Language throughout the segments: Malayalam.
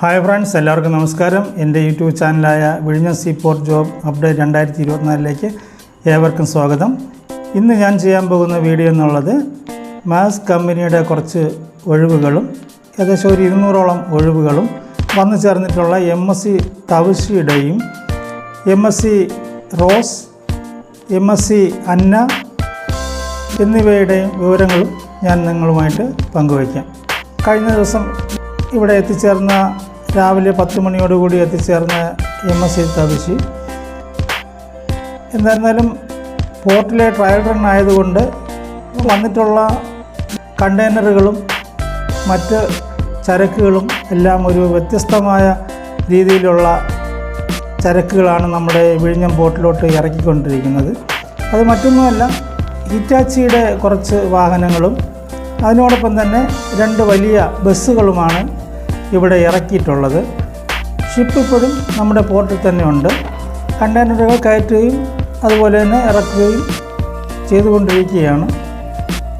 ഹായ് ഫ്രണ്ട്സ് എല്ലാവർക്കും നമസ്കാരം. എന്റെ യൂട്യൂബ് ചാനലായ വിഴിഞ്ഞ സീ പോർട്ട് ജോബ് അപ്ഡേറ്റ് രണ്ടായിരത്തി ഇരുപത്തിനാലിലേക്ക് ഏവർക്കും സ്വാഗതം. ഇന്ന് ഞാൻ ചെയ്യാൻ പോകുന്ന വീഡിയോ എന്നുള്ളത് മാസ് കമ്പനിയുടെ കുറച്ച് ഒഴിവുകളും ഏകദേശം ഒരു ഇരുന്നൂറോളം ഒഴിവുകളും വന്നു ചേർന്നിട്ടുള്ള M S C തവിശിയുടെയും M S C Rose M S C Anna എന്നിവയുടെയും വിവരങ്ങളും ഞാൻ നിങ്ങളുമായിട്ട് പങ്കുവയ്ക്കാം. കഴിഞ്ഞ ദിവസം ഇവിടെ എത്തിച്ചേർന്ന രാവിലെ പത്ത് മണിയോടുകൂടി എത്തിച്ചേർന്ന എം എസ് തവിശി എന്തായിരുന്നാലും പോർട്ടിലെ ട്രയൽ റൺ ആയതുകൊണ്ട് വന്നിട്ടുള്ള കണ്ടെയ്നറുകളും മറ്റ് ചരക്കുകളും എല്ലാം ഒരു വ്യത്യസ്തമായ രീതിയിലുള്ള ചരക്കുകളാണ് നമ്മുടെ വിഴിഞ്ഞം പോർട്ടിലോട്ട് ഇറക്കിക്കൊണ്ടിരിക്കുന്നത്. അത് മറ്റൊന്നുമല്ല ഹിറ്റാച്ചിയുടെ കുറച്ച് വാഹനങ്ങളും അതിനോടൊപ്പം തന്നെ രണ്ട് വലിയ ബസ്സുകളുമാണ് ഇവിടെ ഇറക്കിയിട്ടുള്ളത്. ഷിപ്പ് ഇപ്പോഴും നമ്മുടെ പോർട്ടിൽ തന്നെയുണ്ട് കണ്ടെയ്നറുകൾ കയറ്റുകയും അതുപോലെ തന്നെ ഇറക്കുകയും ചെയ്തുകൊണ്ടിരിക്കുകയാണ്.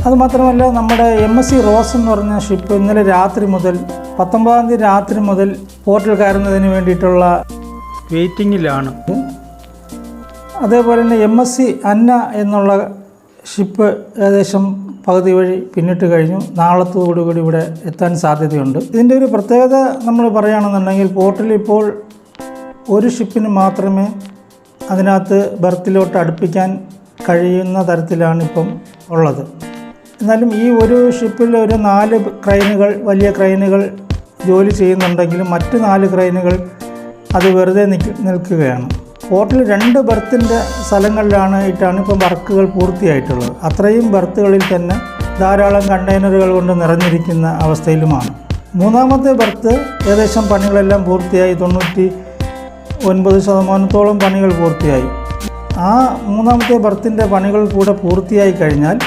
അതുമാത്രമല്ല നമ്മുടെ എം എസ് സി റോസ് എന്ന് പറഞ്ഞ ഷിപ്പ് ഇന്നലെ രാത്രി മുതൽ പത്തൊമ്പതാം തീയതി രാത്രി മുതൽ പോർട്ടിൽ കയറുന്നതിന് വേണ്ടിയിട്ടുള്ള വെയിറ്റിങ്ങിലാണ് അതേപോലെ തന്നെ എം എസ് സി അന്ന എന്നുള്ള ഷിപ്പ് ഏകദേശം പകുതി വഴി പിന്നിട്ട് കഴിഞ്ഞു. നാളത്തോടു കൂടി ഇവിടെ എത്താൻ സാധ്യതയുണ്ട്. ഇതിന്റെ ഒരു പ്രത്യേകത നമ്മൾ പറയുകയാണെന്നുണ്ടെങ്കിൽ പോർട്ടിൽ ഇപ്പോൾ ഒരു ഷിപ്പിന് മാത്രമേ അതിനകത്ത് ബർത്തിലോട്ട് അടുപ്പിക്കാൻ കഴിയുന്ന തരത്തിലാണ് ഇപ്പം ഉള്ളത്. എന്നാലും ഈ ഒരു ഷിപ്പിൽ ഒരു നാല് ക്രൈനുകൾ വലിയ ക്രൈനുകൾ ജോലി ചെയ്യുന്നുണ്ടെങ്കിലും മറ്റു നാല് ക്രൈനുകൾ അത് വെറുതെ നിൽക്കുകയാണ്. പോർട്ടിൽ രണ്ട് ബർത്തിന്റെ സ്ഥലങ്ങളിലാണിട്ടാണ് ഇപ്പം വർക്കുകൾ പൂർത്തിയായിട്ടുള്ളത്. അത്രയും ബർത്തുകളിൽ തന്നെ ധാരാളം കണ്ടെയ്നറുകൾ കൊണ്ട് നിറഞ്ഞിരിക്കുന്ന അവസ്ഥയിലുമാണ്. മൂന്നാമത്തെ ബർത്ത് ഏകദേശം പണികളെല്ലാം പൂർത്തിയായി. തൊണ്ണൂറ്റി ഒൻപത് ശതമാനത്തോളം പണികൾ പൂർത്തിയായി. ആ മൂന്നാമത്തെ ബർത്തിന്റെ പണികൾ കൂടെ പൂർത്തിയായി കഴിഞ്ഞാൽ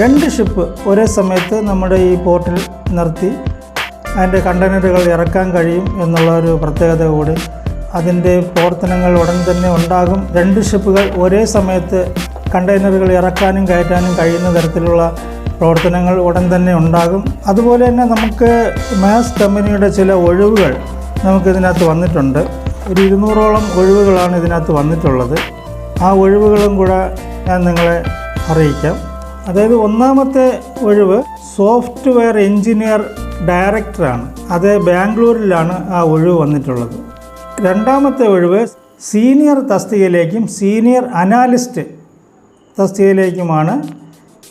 രണ്ട് ഷിപ്പ് ഒരേ സമയത്ത് നമ്മുടെ ഈ പോർട്ടിൽ നിർത്തി അതിന്റെ കണ്ടെയ്നറുകൾ ഇറക്കാൻ കഴിയും എന്നുള്ള ഒരു പ്രത്യേകത കൂടി അതിന്റെ പ്രവർത്തനങ്ങൾ ഉടൻ തന്നെ ഉണ്ടാകും. രണ്ട് ഷിപ്പുകൾ ഒരേ സമയത്ത് കണ്ടെയ്നറുകൾ ഇറക്കാനും കയറ്റാനും കഴിയുന്ന തരത്തിലുള്ള പ്രവർത്തനങ്ങൾ ഉടൻ തന്നെ ഉണ്ടാകും. അതുപോലെ തന്നെ നമുക്ക് മാസ് കമ്പനിയുടെ ചില ഒഴിവുകൾ നമുക്കിതിനകത്ത് വന്നിട്ടുണ്ട്. ഒരു ഇരുന്നൂറോളം ഒഴിവുകളാണ് ഇതിനകത്ത് വന്നിട്ടുള്ളത്. ആ ഒഴിവുകളും കൂടെ ഞാൻ നിങ്ങളെ അറിയിക്കാം. അതായത് ഒന്നാമത്തെ ഒഴിവ് സോഫ്റ്റ്വെയർ എഞ്ചിനീയർ ഡയറക്ടറാണ്. അത് ബാംഗ്ലൂരിലാണ് ആ ഒഴിവ് വന്നിട്ടുള്ളത്. രണ്ടാമത്തെ ഒഴിവ് സീനിയർ തസ്തികയിലേക്കും സീനിയർ അനാലിസ്റ്റ് തസ്തികയിലേക്കുമാണ്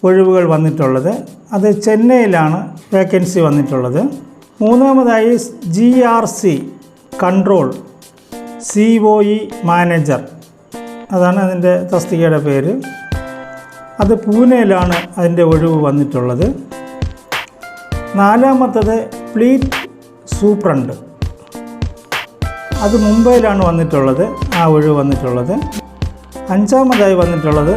ഒഴിവുകൾ വന്നിട്ടുള്ളത്. അത് ചെന്നൈയിലാണ് വേക്കൻസി വന്നിട്ടുള്ളത്. മൂന്നാമതായി G R C control C O E manager അതാണ് അതിന്റെ തസ്തികയുടെ പേര്. അത് പൂനെയിലാണ് അതിന്റെ ഒഴിവ് വന്നിട്ടുള്ളത്. നാലാമത്തത് ഫ്ലീറ്റ് സൂപ്രണ്ട് അത് മുംബൈയിലാണ് വന്നിട്ടുള്ളത്. ആ ഒഴിവ് വന്നിട്ടുള്ളത്. അഞ്ചാമതായി വന്നിട്ടുള്ളത്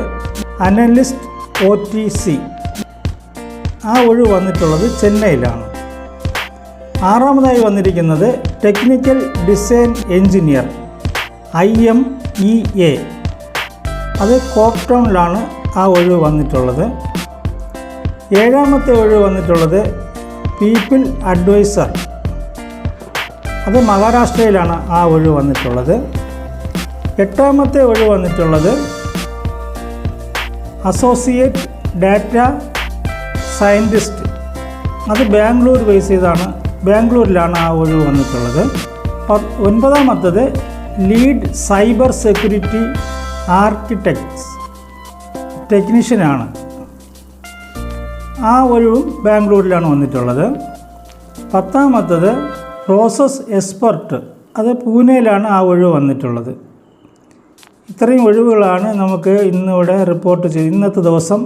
അനലിസ്റ്റ് ഒ ടി സി. ആ ഒഴിവ് വന്നിട്ടുള്ളത് ചെന്നൈയിലാണ്. ആറാമതായി വന്നിരിക്കുന്നത് technical design engineer I M E A. അത് കോപ്ടൗണിലാണ് ആ ഒഴിവ് വന്നിട്ടുള്ളത്. ഏഴാമത്തെ ഒഴിവ് വന്നിട്ടുള്ളത് പീപ്പിൾ അഡ്വൈസർ അത് മഹാരാഷ്ട്രയിലാണ് ആ ഒഴിവ് വന്നിട്ടുള്ളത്. എട്ടാമത്തെ ഒഴിവ് വന്നിട്ടുള്ളത് അസോസിയേറ്റ് ഡാറ്റ സയന്റിസ്റ്റ്. അത് ബാംഗ്ലൂർ ബേസ് ചെയ്താണ് ബാംഗ്ലൂരിലാണ് ആ ഒഴിവ് വന്നിട്ടുള്ളത്. ഒൻപതാമത്തത് ലീഡ് സൈബർ സെക്യൂരിറ്റി ആർക്കിടെക്ട്സ് ടെക്നീഷ്യനാണ്. ആ ഒഴിവും ബാംഗ്ലൂരിലാണ് വന്നിട്ടുള്ളത്. പത്താമത്തത് പ്രോസസ് എക്സ്പെർട്ട് അത് പൂനെയിലാണ് ആ ഒഴിവ് വന്നിട്ടുള്ളത്. ഇത്രയും ഒഴിവുകളാണ് നമുക്ക് ഇന്നിവിടെ റിപ്പോർട്ട് ചെയ്ത് ഇന്നത്തെ ദിവസം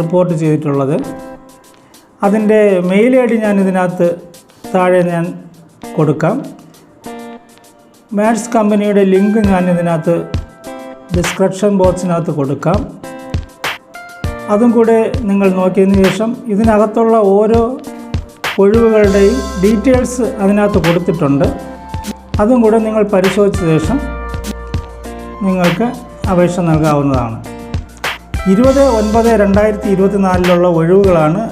റിപ്പോർട്ട് ചെയ്തിട്ടുള്ളത്. അതിന്റെ മെയിൽ ഐ ഡി ഞാൻ ഇതിനകത്ത് താഴെ ഞാൻ കൊടുക്കാം. മാത്സ് കമ്പനിയുടെ ലിങ്ക് ഞാൻ ഇതിനകത്ത് ഡിസ്ക്രിപ്ഷൻ ബോക്സിനകത്ത് കൊടുക്കാം. അതും കൂടെ നിങ്ങൾ നോക്കിയതിന് ശേഷം ഇതിനകത്തുള്ള ഓരോ ഒഴിവുകളുടെയും ഡീറ്റെയിൽസ് അതിനകത്ത് കൊടുത്തിട്ടുണ്ട്. അതും കൂടെ നിങ്ങൾ പരിശോധിച്ച ശേഷം നിങ്ങൾക്ക് അപേക്ഷ നൽകാവുന്നതാണ്. ഇരുപത് ഒൻപത് രണ്ടായിരത്തി ഇരുപത്തി നാലിലുള്ള ഒഴിവുകളാണ്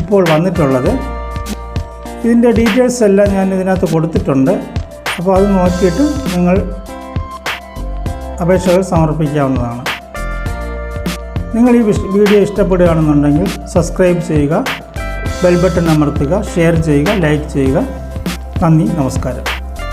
ഇപ്പോൾ വന്നിട്ടുള്ളത്. ഇതിന്റെ ഡീറ്റെയിൽസ് എല്ലാം ഞാൻ ഇതിനകത്ത് കൊടുത്തിട്ടുണ്ട്. അപ്പോൾ അത് നോക്കിയിട്ട് നിങ്ങൾ അപേക്ഷകൾ സമർപ്പിക്കാവുന്നതാണ്. നിങ്ങൾ ഈ വീഡിയോ ഇഷ്ടപ്പെടുകയാണെന്നുണ്ടെങ്കിൽ സബ്സ്ക്രൈബ് ചെയ്യുക. ബെൽ ബട്ടൺ അമർത്തുക ഷെയർ ചെയ്യുക ലൈക്ക് ചെയ്യുക. നന്ദി നമസ്കാരം.